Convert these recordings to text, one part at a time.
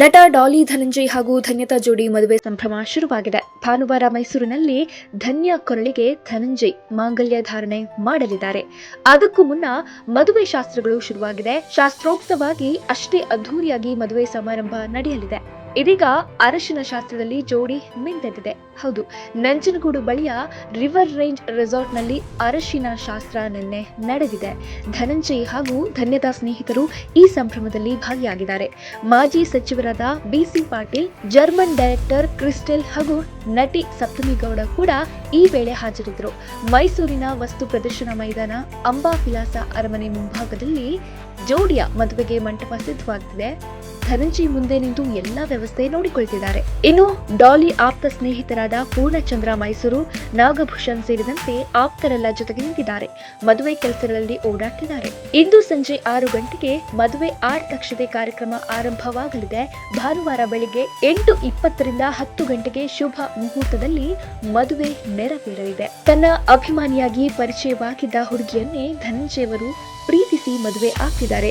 ನಟ ಡಾಲಿ ಧನಂಜಯ್ ಹಾಗೂ ಧನ್ಯತಾ ಜೋಡಿ ಮದುವೆ ಸಂಭ್ರಮ ಶುರುವಾಗಿದೆ. ಭಾನುವಾರ ಮೈಸೂರಿನಲ್ಲಿ ಧನ್ಯ ಕೊರಳಿಗೆ ಧನಂಜಯ್ ಮಾಂಗಲ್ಯ ಧಾರಣೆ ಮಾಡಲಿದ್ದಾರೆ. ಅದಕ್ಕೂ ಮುನ್ನ ಮದುವೆ ಶಾಸ್ತ್ರಗಳು ಶುರುವಾಗಿದೆ. ಶಾಸ್ತ್ರೋಕ್ತವಾಗಿ ಅಷ್ಟೇ ಅದ್ಧೂರಿಯಾಗಿ ಮದುವೆ ಸಮಾರಂಭ ನಡೆಯಲಿದೆ. ಇದೀಗ ಅರಶಿನ ಶಾಸ್ತ್ರದಲ್ಲಿ ಜೋಡಿ ಮಿಂದೆದ್ದಿದೆ. ಹೌದು, ನಂಜನಗೂಡು ಬಳಿಯ ರಿವರ್ ರೇಂಜ್ ರೆಸಾರ್ಟ್ನಲ್ಲಿ ಅರಶಿನ ಶಾಸ್ತ್ರ ನಿನ್ನೆ ನಡೆದಿದೆ. ಧನಂಜಯ್ ಹಾಗೂ ಧನ್ಯತಾ ಸ್ನೇಹಿತರು ಈ ಸಂಭ್ರಮದಲ್ಲಿ ಭಾಗಿಯಾಗಿದ್ದಾರೆ. ಮಾಜಿ ಸಚಿವರಾದ BC Patil, German director Christel ಹಾಗೂ ನಟಿ ಸಪ್ತಮಿ ಗೌಡ ಕೂಡ ಈ ವೇಳೆ ಹಾಜರಿದ್ದರು. ಮೈಸೂರಿನ ವಸ್ತು ಪ್ರದರ್ಶನ ಮೈದಾನ ಅಂಬಾ ವಿಲಾಸ ಅರಮನೆ ಮುಂಭಾಗದಲ್ಲಿ ಜೋಡಿಯ ಮದುವೆಗೆ ಮಂಟಪ ಸಿದ್ಧವಾಗ್ತಿದೆ. ಧನಂಜಿ ಮುಂದೆ ನಿಂತು ಎಲ್ಲಾ ವ್ಯವಸ್ಥೆ ನೋಡಿಕೊಳ್ತಿದ್ದಾರೆ. ಇನ್ನು ಡಾಲಿ ಆಪ್ತ ಸ್ನೇಹಿತರಾದ ಪೂರ್ಣಚಂದ್ರ ಮೈಸೂರು, ನಾಗಭೂಷಣ್ ಸೇರಿದಂತೆ ಆಪ್ತರೆಲ್ಲ ಜೊತೆಗೆ ನಿಂತಿದ್ದಾರೆ. ಮದುವೆ ಕೆಲಸಗಳಲ್ಲಿ ಓಡಾಡ್ತಿದ್ದಾರೆ. ಇಂದು ಸಂಜೆ ಆರು ಗಂಟೆಗೆ ಮದುವೆ ಆರ್ಟ್ ಕಾರ್ಯಕ್ರಮ ಆರಂಭವಾಗಲಿದೆ. ಭಾನುವಾರ ಬೆಳಿಗ್ಗೆ ಎಂಟು ಇಪ್ಪತ್ತರಿಂದ ಹತ್ತು ಗಂಟೆಗೆ ಶುಭ ಮುಹೂರ್ತದಲ್ಲಿ ಮದುವೆ ನೆರವೇರಲಿದೆ. ತನ್ನ ಅಭಿಮಾನಿಯಾಗಿ ಪರಿಚಯವಾಗಿದ್ದ ಹುಡುಗಿಯನ್ನೇ ಧನಂಜಯ್ ಅವರು ಪ್ರೀತಿಸಿ ಮದುವೆ ಆಗ್ತಿದ್ದಾರೆ.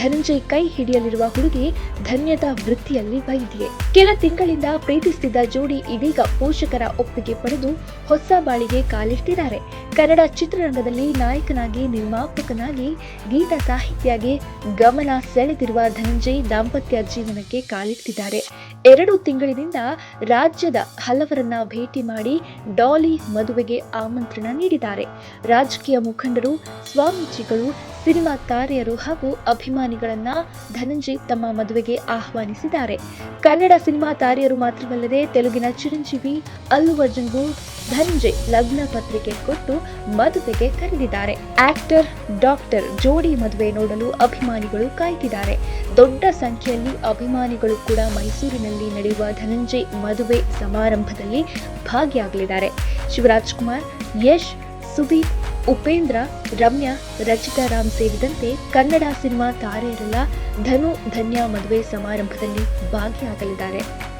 ಧನಂಜಯ್ ಕೈ ಹಿಡಿಯಲಿರುವ ಹುಡುಗಿ ಧನ್ಯದ ವೃತ್ತಿಯಲ್ಲಿ ವೈದ್ಯೆ ಕೆಲ ತಿಂಗಳಿಂದ ಪ್ರೀತಿಸುತ್ತಿದ್ದ ಜೋಡಿ ಇದೀಗ ಪೋಷಕರ ಒಪ್ಪಿಗೆ ಪಡೆದು ಹೊಸ ಬಾಳಿಗೆ ಕಾಲಿಟ್ಟಿದ್ದಾರೆ. ಕನ್ನಡ ಚಿತ್ರರಂಗದಲ್ಲಿ ನಾಯಕನಾಗಿ, ನಿರ್ಮಾಪಕನಾಗಿ, ಗೀತ ಸಾಹಿತ್ಯಗೆ ಗಮನ ಸೆಳೆದಿರುವ ಧನಂಜಯ್ ದಾಂಪತ್ಯ ಜೀವನಕ್ಕೆ ಕಾಲಿಟ್ಟಿದ್ದಾರೆ. ಎರಡು ತಿಂಗಳಿನಿಂದ ರಾಜ್ಯದ ಹಲವರನ್ನ ಭೇಟಿ ಮಾಡಿ ಡಾಲಿ ಮದುವೆಗೆ ಆಮಂತ್ರಣ ನೀಡಿದ್ದಾರೆ. ರಾಜಕೀಯ ಮುಖಂಡರು, ಸ್ವಾಮೀಜಿಗಳು ಸಿನಿಮಾ ತಾರೆಯರು ಹಾಗೂ ಅಭಿಮಾನಿಗಳನ್ನ ಧನಂಜಯ್ ತಮ್ಮ ಮದುವೆಗೆ ಆಹ್ವಾನಿಸಿದ್ದಾರೆ. ಕನ್ನಡ ಸಿನಿಮಾ ತಾರೆಯರು ಮಾತ್ರವಲ್ಲದೆ ತೆಲುಗಿನ ಚಿರಂಜೀವಿ ಅಲ್ಲು ಅರ್ಜುನ್ಗೂ ಧನಂಜಯ್ ಲಗ್ನ ಪತ್ರಿಕೆ ಕೊಟ್ಟು ಮದುವೆಗೆ ಕರೆದಿದ್ದಾರೆ. ಆಕ್ಟರ್ ಡಾಕ್ಟರ್ ಜೋಡಿ ಮದುವೆ ನೋಡಲು ಅಭಿಮಾನಿಗಳು ಕಾಯ್ತಿದ್ದಾರೆ ದೊಡ್ಡ ಸಂಖ್ಯೆಯಲ್ಲಿ ಅಭಿಮಾನಿಗಳು ಕೂಡ ಮೈಸೂರಿನಲ್ಲಿ ನಡೆಯುವ ಧನಂಜಯ್ ಮದುವೆ ಸಮಾರಂಭದಲ್ಲಿ ಭಾಗಿಯಾಗಲಿದ್ದಾರೆ. ಶಿವರಾಜ್ ಕುಮಾರ್, ಯಶ್, ಸುದೀಪ್ ಉಪೇಂದ್ರ ರಮ್ಯಾ ರಚಿತಾ ರಾಮ್ ಸೇರಿದಂತೆ ಕನ್ನಡ ಸಿನಿಮಾ ತಾರೆಯರೆಲ್ಲ ಧನು ಧನ್ಯ ಮದುವೆ ಸಮಾರಂಭದಲ್ಲಿ ಭಾಗಿಯಾಗಲಿದ್ದಾರೆ.